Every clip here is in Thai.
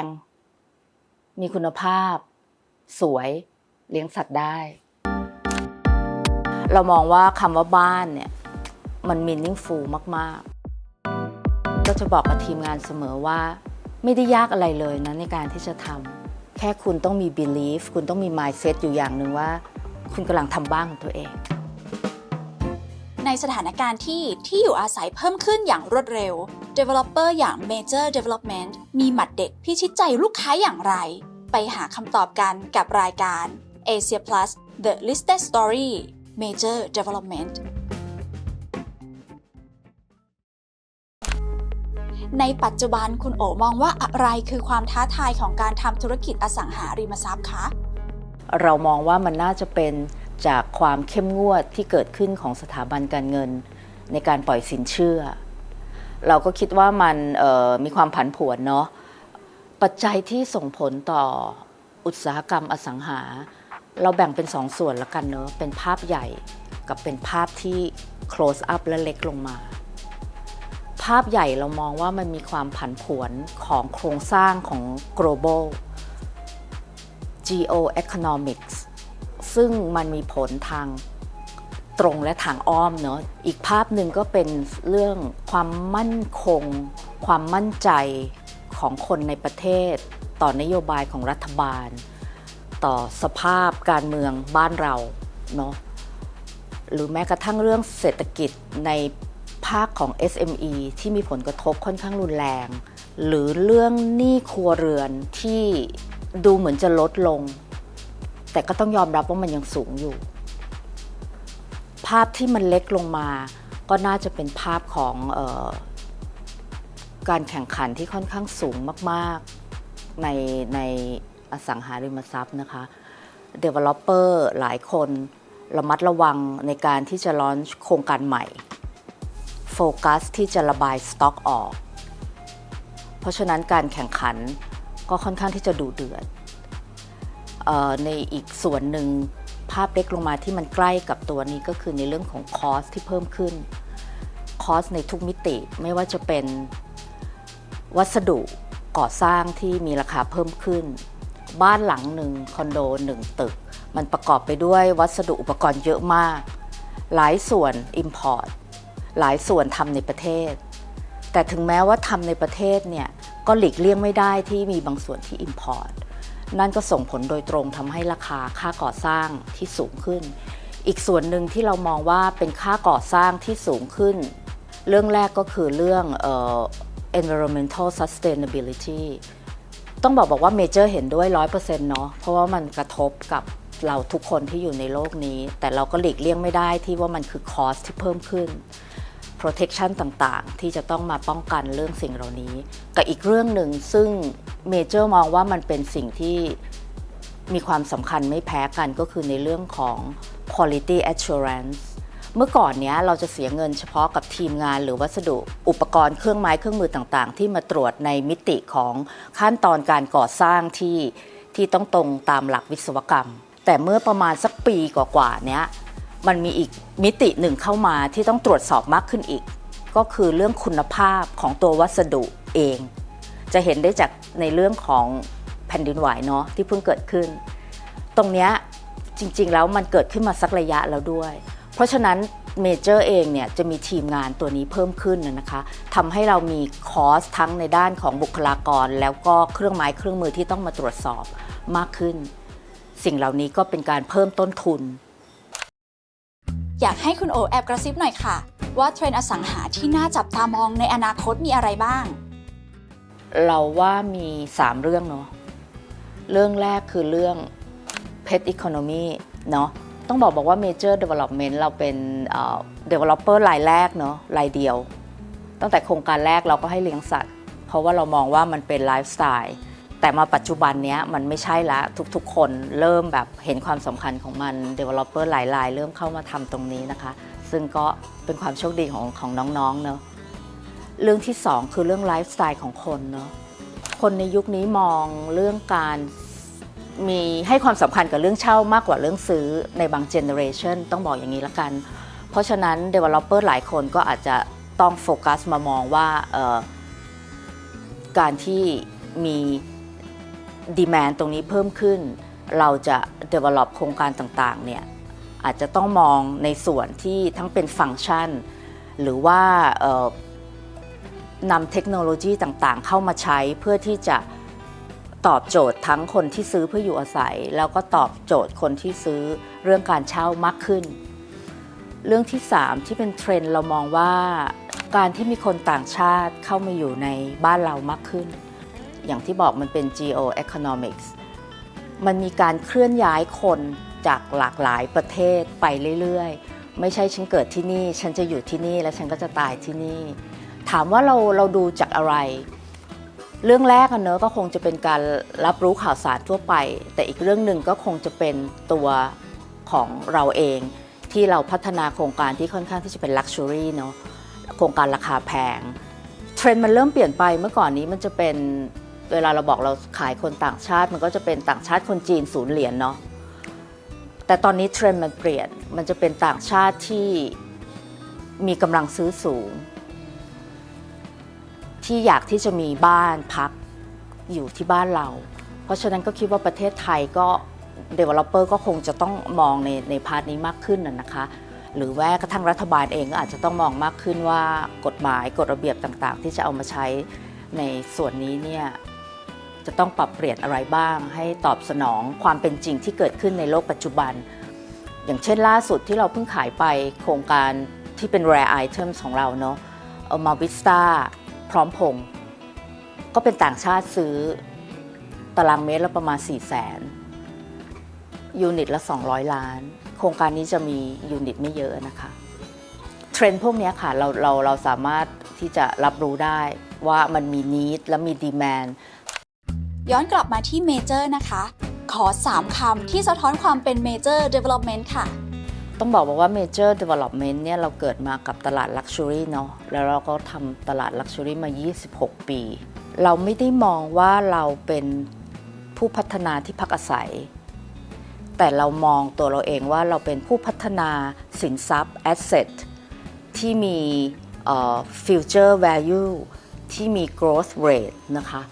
ง มีคุณภาพ สวย เลี้ยงสัตว์ได้ เรามองว่าคำว่าบ้านเนี่ย มัน meaningful มาก ๆ ก็จะบอกกับทีมงานเสมอว่า ไม่ได้ยากอะไรเลยนะในการที่จะทำแค่คุณต้องมี belief คุณต้องมี mindset อยู่อย่างหนึ่งว่า คุณกำลังทำบ้านของตัวเองในสถานการณ์ที่ที่อยู่อาศัยเพิ่มขึ้นอย่างรวดเร็ว Developer อย่าง Major Development มีหมัดเด็กพิชิตใจลูกค้าอย่างไร ไปหาคำตอบกันกับรายการ Asia Plus The Listed Story Major Development ในปัจจุบันคุณโอมองว่าอะไรคือความท้าทายของการทำธุรกิจอสังหาริมทรัพย์คะ เรามองว่ามันน่าจะเป็นจากความเข้มงวดที่เกิดขึ้นของสถาบันการเงิน ในการปล่อยสินเชื่อ เราก็คิดว่ามันมีความผันผวนเนาะปัจจัยที่ส่งผลต่ออุตสาหกรรมอสังหา เราแบ่งเป็นสองส่วนละกันเนาะเป็นภาพใหญ่กับเป็นภาพที่ close up และเล็กลงมา ภาพใหญ่เรามองว่ามันมีความผันผวนของโครงสร้างของ global geoeconomics ซึ่งมันมีผลทาง ตรงและทางอ้อมเนาะอีกภาพหนึ่งก็เป็นเรื่องความมั่นคง ความมั่นใจของคนในประเทศ ต่อนโยบายของรัฐบาล ต่อสภาพการเมืองบ้านเราเนาะหรือแม้กระทั่งเรื่องเศรษฐกิจในภาคของ SME ที่มีผลกระทบค่อนข้างรุนแรง หรือเรื่องหนี้ครัวเรือนที่ดูเหมือนจะลดลง แต่ก็ต้องยอมรับว่ามันยังสูงอยู่ ภาพที่มันเล็กลงมา ก็น่าจะเป็นภาพของออการแข่งขันที่ค่อนข้างสูงมาก ๆ ในในอสังหาริมทรัพย์นะคะ Developer หลายคนระมัดระวังในการที่จะลอนโครงการใหม่ โฟกัสที่จะระบายสต็อกออก เพราะฉะนั้นการแข่งขันก็ค่อนข้างที่จะดูเดือดออในอีกส่วนหนึ่ง ภาพเล็กลงมาที่มันใกล้กับตัวนี้ก็คือในเรื่องของคอสที่เพิ่มขึ้นคอสในทุกมิติไม่ว่าจะเป็นวัสดุก่อสร้างที่มีราคาเพิ่มขึ้น บ้านหลังหนึ่งคอนโดหนึ่งตึก มันประกอบไปด้วยวัสดุอุปกรณ์เยอะมาก หลายส่วน Import หลายส่วนทำในประเทศ แต่ถึงแม้ว่าทำในประเทศเนี่ยก็หลีกเลี่ยงไม่ได้ที่มีบางส่วนที่ Import นั่นก็ส่งผลโดยตรงทำให้ราคาค่าก่อสร้างที่สูงขึ้น อีกส่วนหนึ่งที่เรามองว่าเป็นค่าก่อสร้างที่สูงขึ้น เรื่องแรกก็คือเรื่องเอ่อ environmental sustainability ต้องบอกบอกว่าเมเจอร์เห็นด้วย 100%เนาะเพราะว่ามันกระทบกับเราทุกคนที่อยู่ในโลกนี้ แต่เราก็หลีกเลี่ยงไม่ได้ที่ว่ามันคือคอสที่เพิ่มขึ้น protection ต่างๆ ที่จะต้องมาป้องกันเรื่องสิ่งเหล่านี้ กับอีกเรื่องหนึ่งซึ่งเมเจอร์มองว่ามันเป็นสิ่งที่มีความสำคัญไม่แพ้กันก็คือในเรื่องของ quality assurance เมื่อก่อนเนี้ยเราจะเสียเงินเฉพาะกับทีมงานหรือวัสดุอุปกรณ์เครื่องไม้เครื่องมือต่างๆ ที่มาตรวจในมิติของขั้นตอนการก่อสร้างที่ที่ต้องตรงตามหลักวิศวกรรม แต่เมื่อประมาณสักปีกว่าๆเนี้ย มันมีอีกมิติหนึ่งเข้ามาที่ต้องตรวจสอบมากขึ้นอีก ก็คือเรื่องคุณภาพของตัววัสดุเอง จะเห็นได้จากในเรื่องของแผ่นดินไหวเนาะที่เพิ่งเกิดขึ้น ตรงนี้จริงๆแล้วมันเกิดขึ้นมาสักระยะแล้วด้วย เพราะฉะนั้นเมเจอร์เองเนี่ยจะมีทีมงานตัวนี้เพิ่มขึ้นนะนะคะทำให้เรามีคอสทั้งในด้านของบุคลากร แล้วก็เครื่องไม้เครื่องมือที่ต้องมาตรวจสอบมากขึ้น สิ่งเหล่านี้ก็เป็นการเพิ่มต้นทุน อยากให้คุณโอแอบกระซิบหน่อยค่ะ ว่าเทรนด์อสังหาที่น่าจับตามองในอนาคตมีอะไรบ้าง เราว่ามี 3 เรื่องเนาะเรื่องแรกคือเรื่อง Pet Economy เนาะต้องบอกบอกว่า Major Development เราเป็น Developer รายแรกเนาะรายเดียว ตั้งแต่โครงการแรกเราก็ให้เลี้ยงสัตว์ เพราะว่าเรามองว่ามันเป็นไลฟ์สไตล์ แต่มาปัจจุบันเนี้ยมันไม่ใช่ละทุกๆ คนเริ่มแบบเห็นความสำคัญของมัน Developer หลายรายเริ่มเข้ามาทำตรงนี้นะคะ ซึ่งก็เป็นความโชคดีของของน้องๆเนาะเรื่องที่สองคือเรื่องไลฟ์สไตล์ของคนเนาะคนในยุคนี้มองเรื่องการมีให้ความสำคัญกับเรื่องเช่ามากกว่าเรื่องซื้อในบางเจเนอเรชันต้องบอกอย่างนี้ละกัน เพราะฉะนั้น Developer หลายคนก็อาจจะต้องโฟกัสมามองว่าการที่มี ดีแมนตรงนี้เพิ่มขึ้น เราจะ develop โครงการต่างๆเนี่ยอาจจะต้องมองในส่วนที่ทั้งเป็นฟังก์ชัน หรือว่านำเทคโนโลยีต่างๆ เข้ามาใช้เพื่อที่จะตอบโจทย์ทั้งคนที่ซื้อเพื่ออยู่อาศัย แล้วก็ตอบโจทย์คนที่ซื้อเรื่องการเช่ามากขึ้น เรื่องที่ 3 ที่เป็นเทรนด์เรามองว่าการที่มีคนต่างชาติเข้ามาอยู่ในบ้านเรามากขึ้น อย่างที่บอกมันเป็น geo economics มันมีการเคลื่อนย้ายคนจากหลากหลายประเทศไปเรื่อยๆ ไม่ใช่ฉันเกิดที่นี่ ฉันจะอยู่ที่นี่และฉันก็จะตายที่นี่ ถามว่าเราเราดูจากอะไร เรื่องแรกอะเนอะก็คงจะเป็นการรับรู้ข่าวสารทั่วไป แต่อีกเรื่องหนึ่งก็คงจะเป็นตัวของเราเอง ที่เราพัฒนาโครงการที่ค่อนข้างที่จะเป็นลักชัวรี่เนาะโครงการราคาแพงเทรนด์มันเริ่มเปลี่ยนไปเมื่อก่อนนี้มันจะเป็น เวลาเราบอกเราขายคนต่างชาติ มันก็จะเป็นต่างชาติคนจีนศูนย์เหรียญเนาะแต่ตอนนี้เทรนด์มันเปลี่ยนมันจะเป็นต่างชาติที่มีกำลังซื้อสูง ที่อยากที่จะมีบ้านพักอยู่ที่บ้านเรา เพราะฉะนั้นก็คิดว่าประเทศไทยก็ Developer ก็คงจะต้องมองในในพาร์ทนี้มากขึ้นนะนะคะ หรือแม้กระทั่งรัฐบาลเองก็อาจจะต้องมองมากขึ้นว่ากฎหมายกฎระเบียบต่างๆ ที่จะเอามาใช้ในส่วนนี้เนี่ย จะต้องปรับเปลี่ยนอะไรบ้าง ให้ตอบสนองความเป็นจริงที่เกิดขึ้นในโลกปัจจุบัน อย่างเช่นล่าสุดที่เราเพิ่งขายไปโครงการที่เป็น rare items ของเราเนาะเอามาวิสตาพร้อมพงก็เป็นต่างชาติซื้อตารางเมตรละประมาณ 4 0 0 0 0ยูนิตละ 200 ล้าน โครงการนี้จะมียูนิตไม่เยอะนะคะเทรนด์พวกนี้ค่ะเราเราเราสามารถที่จะรับรู้ได้ว่ามันมีนิดและมีดีแมน ย้อนกลับมาที่เมเจอร์นะคะ ขอ 3คำที่สะท้อนความเป็นเมเจอร์ development ค่ะ ต้องบอกว่า Major Development เนี่ยเราเกิดมากับตลาด Luxury เนาะแล้วเราก็ทำตลาด Luxury มา 26 ปี เราไม่ได้มองว่าเราเป็นผู้พัฒนาที่พักอาศัย แต่เรามองตัวเราเองว่าเราเป็นผู้พัฒนาสินทรัพย์ Asset ที่มีเอ่อ Future Value ที่มี Growth Rate นะคะ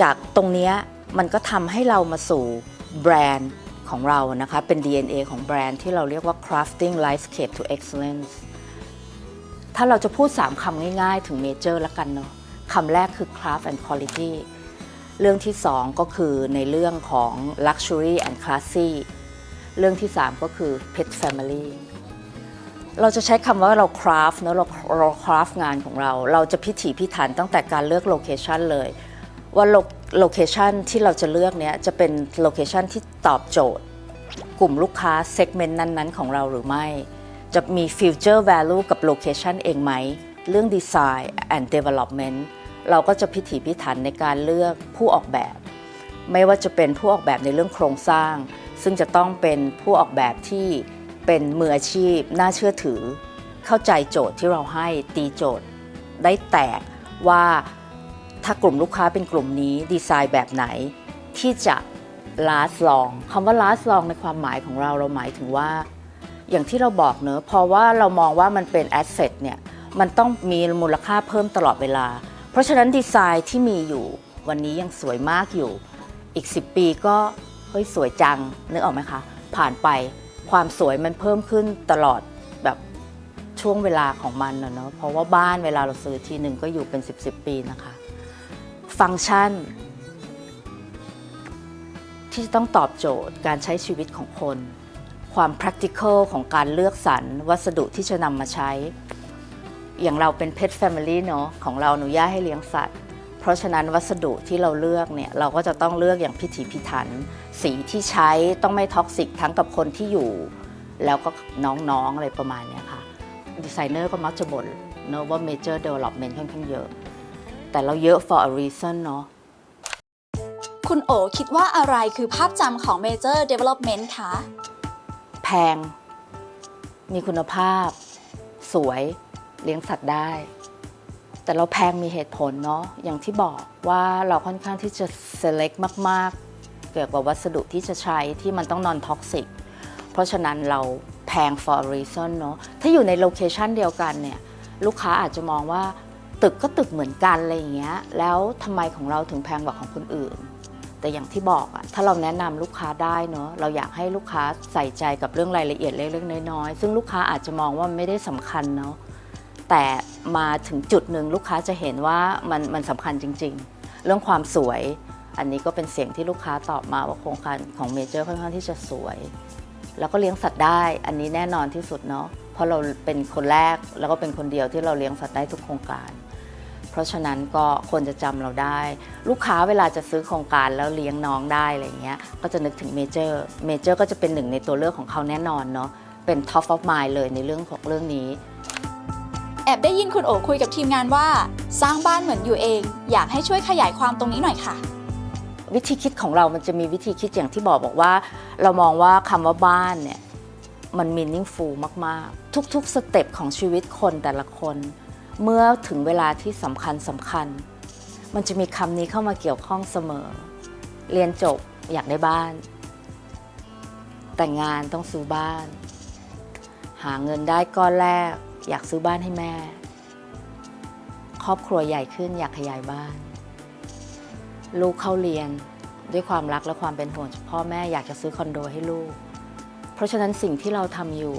จากตรงนี้มันก็ทำให้เรามาสู่แบรนด์ของเรานะคะ เป็น DNA ของแบรนด์ที่เราเรียกว่า crafting lifescape to excellence ถ้าเราจะพูด 3คำง่ายๆ ถึงเมเจอร์ละกันเนาะคำแรกคือ craft and quality เรื่องที่ 2 ก็คือในเรื่องของ luxury and classy เรื่องที่ 3 ก็คือ pet family เราจะใช้คำว่าเรา craft เนอะเราเรา craft งานของเรา เราจะพิถีพิถันตั้งแต่การเลือกโลเคชันเลย ว่าโลเคชันที่เราจะเลือกเนี้ยจะเป็นโลเคชันที่ตอบโจทย์ กลุ่มลูกค้าเซกเมนต์นั้นๆ ของเราหรือไม่ จะมี Future Value กับโลเคชันเองไหม เรื่อง Design and Development เราก็จะพิถีพิถันในการเลือกผู้ออกแบบ ไม่ว่าจะเป็นผู้ออกแบบในเรื่องโครงสร้าง ซึ่งจะต้องเป็นผู้ออกแบบที่เป็นมืออาชีพน่าเชื่อถือ เข้าใจโจทย์ที่เราให้ตีโจทย์ ได้แตกว่า ถ้ากลุ่มลูกค้าเป็นกลุ่มนี้ดีไซน์แบบไหนที่จะ last long คำว่า last long ในความหมายของเราเราหมายถึงว่า อย่างที่เราบอกเนอะเพราะว่าเรามองว่ามันเป็น asset เนี่ยมันต้องมีมูลค่าเพิ่มตลอดเวลา เพราะฉะนั้นดีไซน์ที่มีอยู่วันนี้ยังสวยมากอยู่ อีก 10 ปีก็เฮ้ยสวยจังนึกออกไหมคะ ผ่านไปความสวยมันเพิ่มขึ้นตลอดแบบช่วงเวลาของมันนะเนอะเพราะว่าบ้านเวลาเราซื้อทีหนึ่งก็อยู่เป็น 10 10ปีนะคะ ฟังก์ชัน ที่จะต้องตอบโจทย์การใช้ชีวิตของคน ความ practical ของการเลือกสรรวัสดุที่จะนำมาใช้ อย่างเราเป็น pet family เนาะของเราอนุญาตให้เลี้ยงสัตว์ เพราะฉะนั้นวัสดุที่เราเลือกเนี่ยเราก็จะต้องเลือกอย่างพิถีพิถัน สีที่ใช้ต้องไม่ท็อกซิกทั้งกับคนที่อยู่ แล้วก็น้องๆอะไรประมาณนี้ค่ะดีไซเนอร์ก็มักจะบ่นเนอะว่า major development ค่อนข้างเยอะ แต่เราเยอะ for a reason เนาะคุณโอคิดว่าอะไรคือภาพจำของ Major Development คะ แพง มีคุณภาพ สวยเลี้ยงสัตว์ได้ แต่เราแพงมีเหตุผลเนาะอย่างที่บอกว่าเราค่อนข้างที่จะ select มาก ๆ เกี่ยวกับวัสดุที่จะใช้ที่มันต้อง non toxic เพราะฉะนั้นเราแพง for a reason เนาะถ้าอยู่ในโลเคชันเดียวกันเนี่ย ลูกค้าอาจจะมองว่า ตึกก็ตึกเหมือนกันอะไรอย่างเงี้ย แล้วทำไมของเราถึงแพงกว่าของคนอื่น แต่อย่างที่บอกอะถ้าเราแนะนำลูกค้าได้เนอะเราอยากให้ลูกค้าใส่ใจกับเรื่องรายละเอียดเล็กๆน้อยๆซึ่งลูกค้าอาจจะมองว่ามันไม่ได้สำคัญเนาะแต่มาถึงจุดหนึ่งลูกค้าจะเห็นว่ามันมันสำคัญจริง ๆ เรื่องความสวย อันนี้ก็เป็นเสียงที่ลูกค้าตอบมาว่าโครงการของเมเจอร์ค่อนข้างที่จะสวย แล้วก็เลี้ยงสัตว์ได้ อันนี้แน่นอนที่สุดเนาะเพราะเราเป็นคนแรกแล้วก็เป็นคนเดียวที่เราเลี้ยงสัตว์ได้ทุกโครงการ เพราะฉะนั้นก็คนจะจำเราได้ ลูกค้าเวลาจะซื้อโครงการแล้วเลี้ยงน้องได้อะไรอย่างเงี้ยก็จะนึกถึงเมเจอร์เมเจอร์ก็จะเป็นหนึ่งในตัวเลือกของเขาแน่นอนเนาะเป็น top of mind เลยในเรื่องของเรื่องนี้ แอบได้ยินคุณโอคุยกับทีมงานว่า สร้างบ้านเหมือนอยู่เอง อยากให้ช่วยขยายความตรงนี้หน่อยค่ะวิธีคิดของเรามันจะมีวิธีคิดอย่างที่บอกบอกว่า เรามองว่าคำว่าบ้านเนี่ยมัน meaningful มาก ๆ ทุก ๆ สเต็ปของชีวิตคนแต่ละคน เมื่อถึงเวลาที่สำคัญสำคัญ มันจะมีคำนี้เข้ามาเกี่ยวข้องเสมอ เรียนจบอยากได้บ้าน แต่งงานต้องซื้อบ้าน หาเงินได้ก้อนแรก อยากซื้อบ้านให้แม่ ครอบครัวใหญ่ขึ้นอยากขยายบ้าน ลูกเข้าเรียนด้วยความรักและความเป็นห่วงพ่อแม่อยากจะซื้อคอนโดให้ลูก เพราะฉะนั้นสิ่งที่เราทำอยู่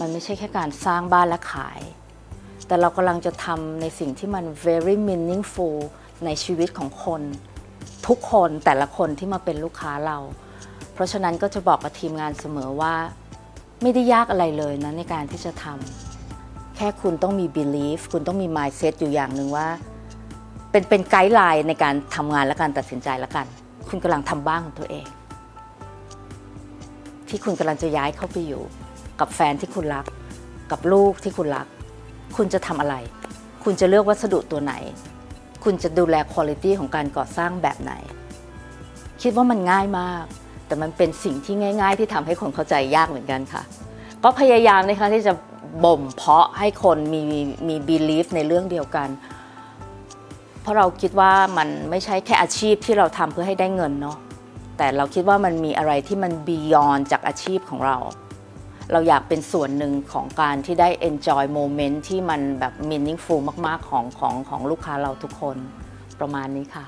มันไม่ใช่แค่การสร้างบ้านและขาย แต่เรากำลังจะทำในสิ่งที่มัน very meaningful ในชีวิตของคน ทุกคนแต่ละคนที่มาเป็นลูกค้าเรา เพราะฉะนั้นก็จะบอกกับทีมงานเสมอว่า ไม่ได้ยากอะไรเลยนะในการที่จะทำแค่คุณต้องมี belief คุณต้องมี mindset อยู่อย่างหนึ่งว่า เป็นเป็นไกด์ไลน์ในการทำงานและการตัดสินใจแล้วกัน คุณกำลังทำบ้านของตัวเอง ที่คุณกำลังจะย้ายเข้าไปอยู่ กับแฟนที่คุณรัก กับลูกที่คุณรัก คุณจะทำอะไร คุณจะเลือกวัสดุตัวไหน คุณจะดูแลคุณภาพของการก่อสร้างแบบไหน คิดว่ามันง่ายมาก แต่มันเป็นสิ่งที่ง่าย ๆ ที่ทำให้คนเข้าใจยากเหมือนกันค่ะ ก็พยายามนะคะที่จะบ่มเพาะให้คนมีมี belief ในเรื่องเดียวกัน เพราะเราคิดว่ามันไม่ใช่แค่อาชีพที่เราทำเพื่อให้ได้เงินเนาะแต่เราคิดว่ามันมีอะไรที่มัน beyond จากอาชีพของเรา เราอยากเป็นส่วนหนึ่งของการที่ได้ enjoy moment ที่มันแบบ meaningful มาก ๆ ของของของลูกค้าเราทุกคนประมาณนี้ค่ะ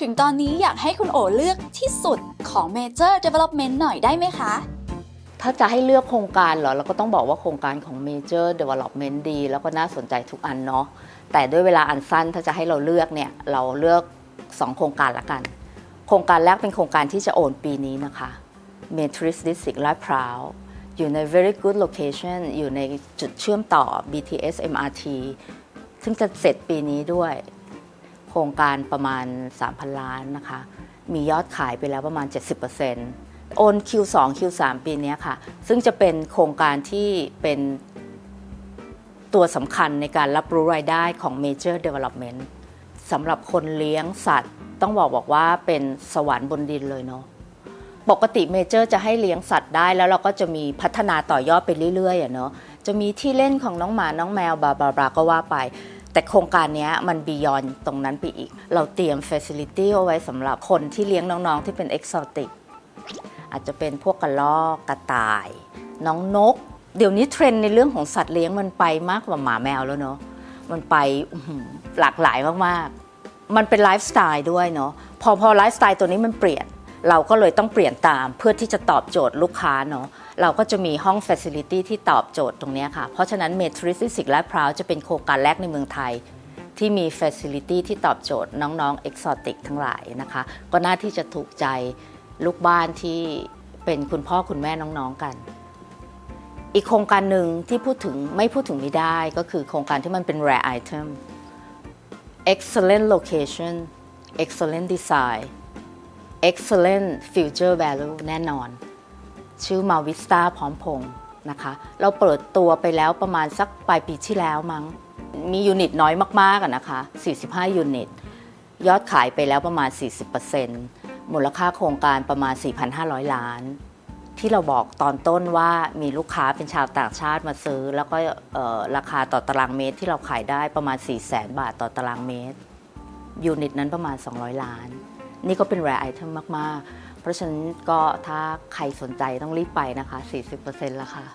ถึงตอนนี้อยากให้คุณโอเลือกที่สุดของ Major Development หน่อยได้ไหมคะ ถ้าจะให้เลือกโครงการเหรอเราก็ต้องบอกว่าโครงการของ Major Development ดี แล้วก็น่าสนใจทุกอันเนาะแต่ด้วยเวลาอันสั้นถ้าจะให้เราเลือกเนี่ย เราเลือก 2 โครงการละกัน โครงการแรกเป็นโครงการที่จะโอนปีนี้นะคะ Matrix District ลาดพร้าว อยู่ใน very good location อยู่ในจุดเชื่อมต่อ BTS MRT ซึ่งจะเสร็จปีนี้ด้วย โครงการประมาณ 3,000 ล้านนะคะ มียอดขายไปแล้วประมาณ 70%โอน Q2 Q3 ปีนี้ค่ะ ซึ่งจะเป็นโครงการที่เป็นตัวสำคัญในการรับรู้รายได้ของ Major Development สำหรับคนเลี้ยงสัตว์ ต้องบอกบอกว่าเป็นสวรรค์บนดินเลยเนาะ ปกติเมเจอร์จะให้เลี้ยงสัตว์ได้ แล้วเราก็จะมีพัฒนาต่อยอดไปเรื่อยๆอะเนาะจะมีที่เล่นของน้องหมาน้องแมวบาบาบาก็ว่าไป แต่โครงการนี้มันบียอนตรงนั้นไปอีก เราเตรียมเฟสิลิตี้เอาไว้สำหรับคนที่เลี้ยงน้องๆ ที่เป็นเอกโซติกอาจจะเป็นพวกกระรอกกระต่าย น้องนก เดี๋ยวนี้เทรนด์ในเรื่องของสัตว์เลี้ยงมันไปมากกว่าหมาแมวแล้วเนาะมันไปหลากหลายมากๆ มันเป็นไลฟ์สไตล์ด้วยเนาะพอพอไลฟ์สไตล์ตัวนี้มันเปลี่ยน เราก็เลยต้องเปลี่ยนตามเพื่อที่จะตอบโจทย์ลูกค้าเนาะเราก็จะมีห้องเฟสิลิตี้ที่ตอบโจทย์ตรงนี้ค่ะ เพราะฉะนั้นเมทริสสิกและพร้าวจะเป็นโครงการแรกในเมืองไทย ที่มีเฟสิลิตี้ที่ตอบโจทย์น้องๆเอกซอติกทั้งหลายนะคะ ก็น่าที่จะถูกใจลูกบ้านที่เป็นคุณพ่อคุณแม่น้องๆกัน อีกโครงการหนึ่งที่พูดถึงไม่พูดถึงไม่ได้ก็คือโครงการที่มันเป็น rare item excellent location excellent design excellent future value แน่นอน ชื่อมาวิสตาพร้อมพงษ์นะคะ เราเปิดตัวไปแล้วประมาณสักปลายปีที่แล้วมั้ง มียูนิตน้อยมากๆอะนะคะ 45 ยูนิต ยอดขายไปแล้วประมาณ 40%มูลค่าโครงการประมาณ 4,500 ล้าน ที่เราบอกตอนต้นว่ามีลูกค้าเป็นชาวต่างชาติมาซื้อ แล้วก็ราคาต่อตารางเมตรที่เราขายได้ประมาณ 4 0 0 0 0 0 บาทต่อตารางเมตรยูนิตนั้นประมาณ 200 ล้าน นี่ก็เป็น rare item มาก ๆ เพราะฉะนั้นก็ถ้าใครสนใจต้องรีบไปนะคะ 40%แล้วค่ะ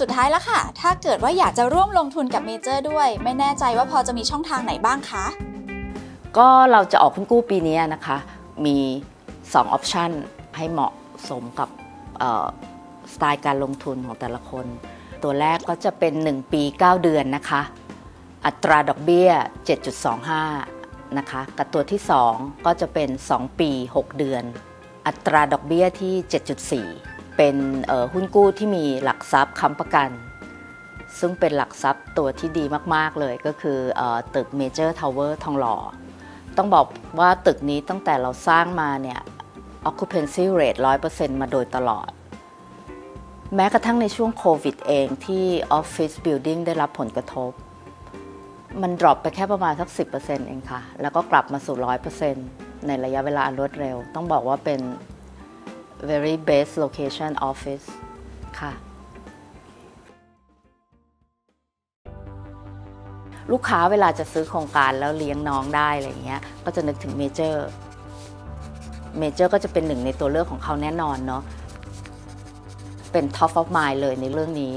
สุดท้ายแล้วค่ะ ถ้าเกิดว่าอยากจะร่วมลงทุนกับเมเจอร์ด้วย ไม่แน่ใจว่าพอจะมีช่องทางไหนบ้างคะ ก็เราจะออกหุ้นกู้ปีนี้นะคะ มี2ออปชันให้เหมาะสมกับเอ่อสไตล์การลงทุนของแต่ละคน ตัวแรกก็จะเป็น 1 ปี 9 เดือนนะคะ อัตราดอกเบี้ย 7.25 นะคะ กับตัวที่ 2 ก็จะเป็น 2 ปี 6 เดือน อัตราดอกเบี้ยที่ 7.4 เป็นเอ่อหุ้นกู้ที่มีหลักทรัพย์ค้ำประกัน ซึ่งเป็นหลักทรัพย์ตัวที่ดีมาก ๆ เลยก็คือเออตึก Major Tower ทองหล่อ ต้องบอกว่าตึกนี้ตั้งแต่เราสร้างมาเนี่ย occupancy rate 100%มาโดยตลอด แม้กระทั่งในช่วงโควิดเองที่ Office Building ได้รับผลกระทบ มันดรอปไปแค่ประมาณสัก 10%เองค่ะ แล้วก็กลับมาสู่ 100%ในระยะเวลาอันรวดเร็ว ต้องบอกว่าเป็น very best location office ค่ะลูกค้าเวลาจะซื้อโครงการแล้วเลี้ยงน้องได้อะไรเงี้ย ก็จะนึกถึงเมเจอร์ เมเจอร์ก็จะเป็นหนึ่งในตัวเลือกของเขาแน่นอนเนาะ เป็น top of mind เลยในเรื่องนี้